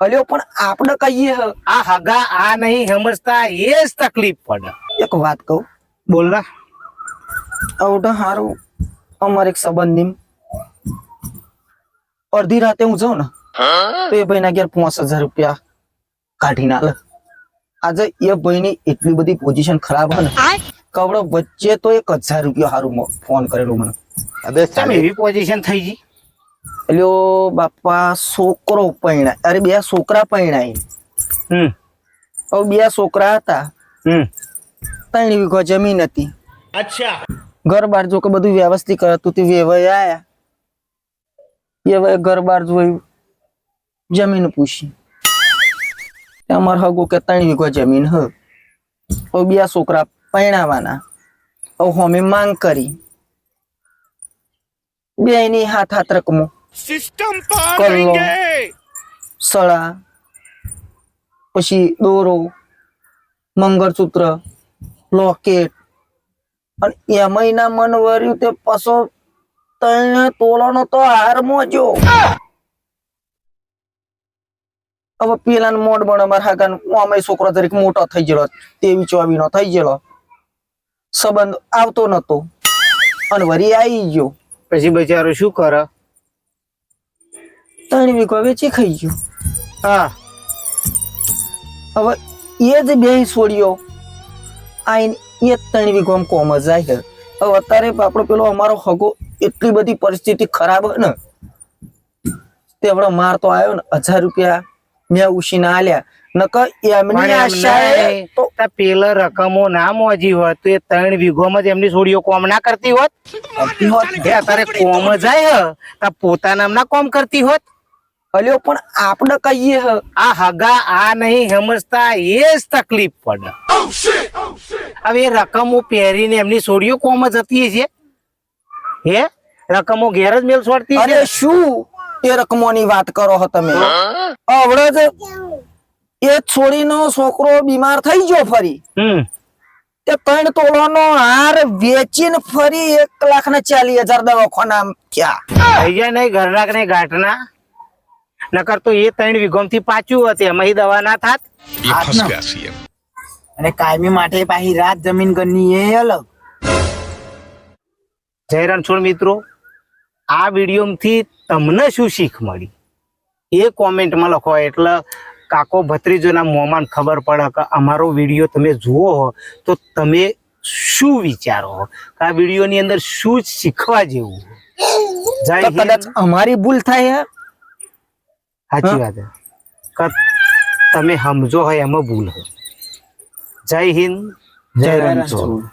અલ્યો પણ આપણે કહીએ આ હગા આ નહીં સમજતા એ જ તકલીફ પડે. એક વાત કહું. બોલ ના આવડે સારું અમારે એક સંબંધી અડધી રાતે હું જાઉં ને તો એ ભાઈના ઘેર પાંચ હજાર રૂપિયા કાઢી ના લે આજે એ ભાઈની એટલી બધી પોઝિશન ખરાબ હે ને કવડો વચ્ચે તો એક હજાર રૂપિયા સારું ફોન કરેલો મને. એવી પોઝિશન થઈ ગઈ. એલ્યો બાપા છોકરો પૈણા અરે બે છોકરા પૈણાય હમ. હવે બે છોકરા હતા. હમ. ત્રણ વીઘો જમીન હતી. અચ્છા. ઘર બાર જો કે બધું વ્યવસ્થિત હતું તે વેવાય આયા. વેવાય ઘર બાર જોયું જમીન પૂછી. અમાર હગો કે ત્રણ વીઘો જમીન હ. હવે બે છોકરા પૈણાવાના હવે હોમે માંગ કરી. બે એની હાથ હાથ રકમો. સિસ્ટમ કલ્લો સળા પછી દોરો મંગળસૂત્ર લોકેટ. અને એમાંય ના મન વર્યું તે પસો તને તોલાનો તો હાર મોજો. હવે પેલા મોડ બણ અમાર હાગા આમાં છોકરો તરીકે મોટો થઈ ગયેલો તેવી ચોવી નો થઈ ગયેલો. સંબંધ આવતો નતો. અને વરી આવી ગયો. પછી બચારો શું કરે? ત્રણ વીઘો વેચી ખાઈ ગયો. હા. હવે એ જ બે છોડ્યો આઈન એ ત્રણ વીઘો કોમ જ જાય હવે અત્યારે આપણો પેલો અમારો હગો એટલી બધી પરિસ્થિતિ ખરાબ હે ને. તે આપણો માર તો આવ્યો ને હજાર રૂપિયા મેં ઉશીના આલ્યા. નકર એમની એમ આશાએ તો પેલા રકમો ના મોજી હોત તો એ ત્રણ વીઘોમાં જ એમની છોડીઓ કોમ ના કરતી હોત? કરતી હોત. અત્યારે કોમ જાય હ. તા પોતાના કોમ કરતી હોત? અલ્યો પણ આપણે કહીએ હ. આ હગા આ નહીં સમજતા એ જ તકલીફ પડે. હવે એ રકમો પહેરીને એમની છોડીઓ કોમ જ હતી છે? હે? રકમો ઘેર જ મેલ છોડતી અરે શું? એ રકમોની વાત કરો હો તમે. આવડે જ એ છોડીનો છોકરો બીમાર થઈ ગયો ફરી. હમ. તે ત્રણ તોલાનો હાર વેચીને ફરી એક લાખ ને ચાલીસ હજાર દવાખાના ક્યાં થઈ જાય નહીં ઘરના ને ગાંઠના નકર તો એ ત્રણ વિગોમથી પાછું હતી એમાં દવા ના થાત. અને કાયમી માટે પાછી રાત જમીન ગણની એ અલગ. જય રણછોડ મિત્રો આ વિડીયોમાંથી તમને શું શીખ મળી? એ કોમેન્ટમાં લખો એટલે કાકો ભત્રીજોના મોંમાં ખબર પડે કે અમારો વીડિયો તમે જુઓ હો તો તમે શું વિચારો આ વિડીયોની અંદર શું શીખવા જેવું? કદાચ અમારી ભૂલ થાય સાચી વાત છે કે તમે સમજો હોય એમાં ભૂલ હોય જય હિન્દ જય રણછોડ